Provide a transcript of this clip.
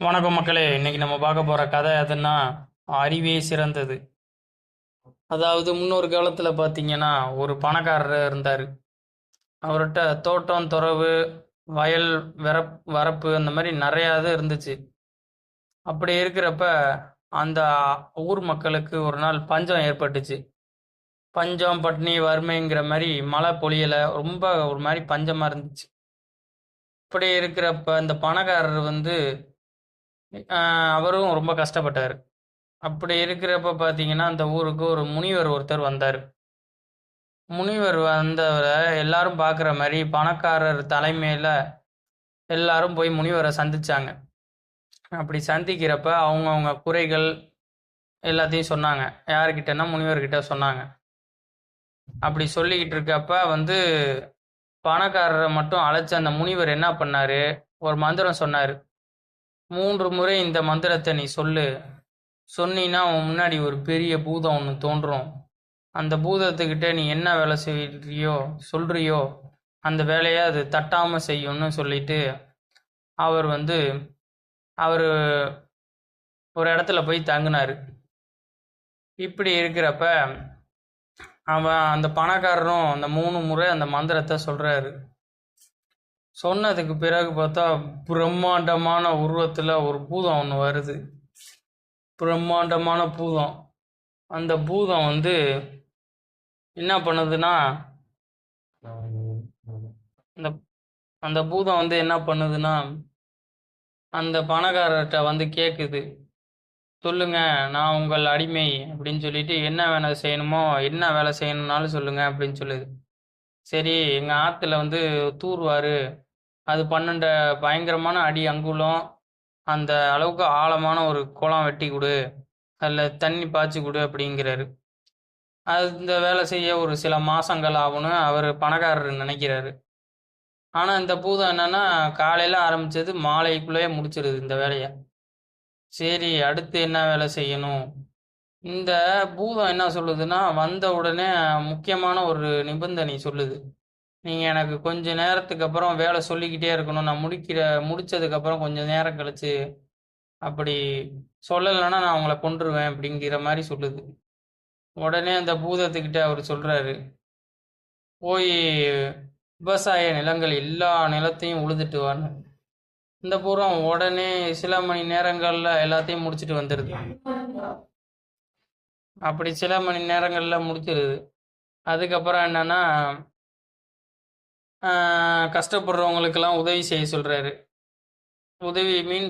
வணக்கம் மக்களே இன்னைக்கு நம்ம பார்க்க போற கதை எதுன்னா அறிவே சிறந்தது. அதாவது முன்னொரு காலத்துல பாத்தீங்கன்னா ஒரு பணக்காரர் இருந்தார். அவர்கிட்ட தோட்டம் துறவு வயல் வரப் வரப்பு அந்த மாதிரி நிறையா இது இருந்துச்சு. அப்படி இருக்கிறப்ப அந்த ஊர் மக்களுக்கு ஒரு நாள் பஞ்சம் ஏற்பட்டுச்சு. பஞ்சம் பட்னி வறுமைங்கிற மாதிரி மழை பொழியலை ரொம்ப ஒரு மாதிரி பஞ்சமாக இருந்துச்சு. இப்படி இருக்கிறப்ப அந்த பணக்காரர் வந்து அவரும் ரொம்ப கஷ்டப்பட்டார். அப்படி இருக்கிறப்ப பார்த்தீங்கன்னா அந்த ஊருக்கு ஒரு முனிவர் ஒருத்தர் வந்தார். முனிவர் வந்தவரை எல்லாரும் பார்க்குற மாதிரி பணக்காரர் தலைமையில் எல்லாரும் போய் முனிவரை சந்திச்சாங்க. அப்படி சந்திக்கிறப்ப அவங்கவுங்க குறைகள் எல்லாத்தையும் சொன்னாங்க. யாருக்கிட்டன்னா முனிவர்கிட்ட சொன்னாங்க. அப்படி சொல்லிக்கிட்டு இருக்கப்ப வந்து பணக்காரரை மட்டும் அழைச்ச அந்த முனிவர் என்ன பண்ணாரு? ஒரு மந்திரம் சொன்னார். மூன்று முறை இந்த மந்திரத்தை நீ சொல்லு. சொன்னீன்னா உன் முன்னாடி ஒரு பெரிய பூதம் ஒன்று தோன்றும். அந்த பூதத்துக்கிட்ட நீ என்ன வேலை செய்கிறியோ சொல்றியோ அந்த வேலையை அது தட்டாமல் செய்யும்னு சொல்லிட்டு அவர் வந்து அவர் ஒரு இடத்துல போய் தங்கினார். இப்படி இருக்கிறப்ப அவன் அந்த பணக்காரரும் அந்த மூணு முறை அந்த மந்திரத்தை சொல்கிறாரு சொன்னதுக்கு பிறகு பார்த்தா பிரம்மாண்டமான உருவத்தில் ஒரு பூதம் ஒன்று வருது. பிரம்மாண்டமான பூதம். அந்த பூதம் வந்து என்ன பண்ணுதுன்னா அந்த அந்த பூதம் வந்து என்ன பண்ணுதுன்னா அந்த பணக்காரர்கிட்ட வந்து கேட்குது சொல்லுங்க நான் உங்கள் அடிமை அப்படின்னு சொல்லிட்டு என்ன வேலை செய்யணுமோ என்ன வேலை செய்யணும்னாலும் சொல்லுங்க அப்படின்னு சொல்லுது. சரி எங்கள் ஆற்றுல வந்து தூர்வாரு அது பன்னெண்ட பயங்கரமான அடி அங்குலம் அந்த அளவுக்கு ஆழமான ஒரு குளம் வெட்டி கொடு அதில் தண்ணி பாய்ச்சி கொடு அப்படிங்கிறாரு. அது இந்த வேலை செய்ய ஒரு சில மாசங்கள் ஆகும்னு அவர் பணக்காரர் நினைக்கிறாரு. ஆனால் இந்த பூதம் என்னன்னா காலையில் ஆரம்பிச்சது மாலைக்குள்ளேயே முடிச்சிருது இந்த வேலையை. சரி அடுத்து என்ன வேலை செய்யணும்? இந்த பூதம் என்ன சொல்லுதுன்னா வந்த உடனே முக்கியமான ஒரு நிபந்தனை சொல்லுது. நீங்கள் எனக்கு கொஞ்ச நேரத்துக்கு அப்புறம் வேலை சொல்லிக்கிட்டே இருக்கணும். நான் முடிக்கிற முடிச்சதுக்கப்புறம் கொஞ்சம் நேரம் கழிச்சு அப்படி சொல்லலைன்னா நான் உங்களை கொன்றுவேன் அப்படிங்கிற மாதிரி சொல்லுது. உடனே அந்த பூதத்துக்கிட்ட அவர் சொல்கிறாரு போய் விவசாய நிலங்கள் எல்லா நிலத்தையும் உழுதுட்டு வான்னு. இந்த பூரம் உடனே சில மணி நேரங்களில் எல்லாத்தையும் முடிச்சுட்டு வந்துடுது அப்படி சில மணி நேரங்களில் முடிச்சிருது. அதுக்கப்புறம் என்னன்னா கஷ்டப்படுறவங்களுக்கெல்லாம் உதவி செய்ய சொல்கிறாரு உதவி மீன்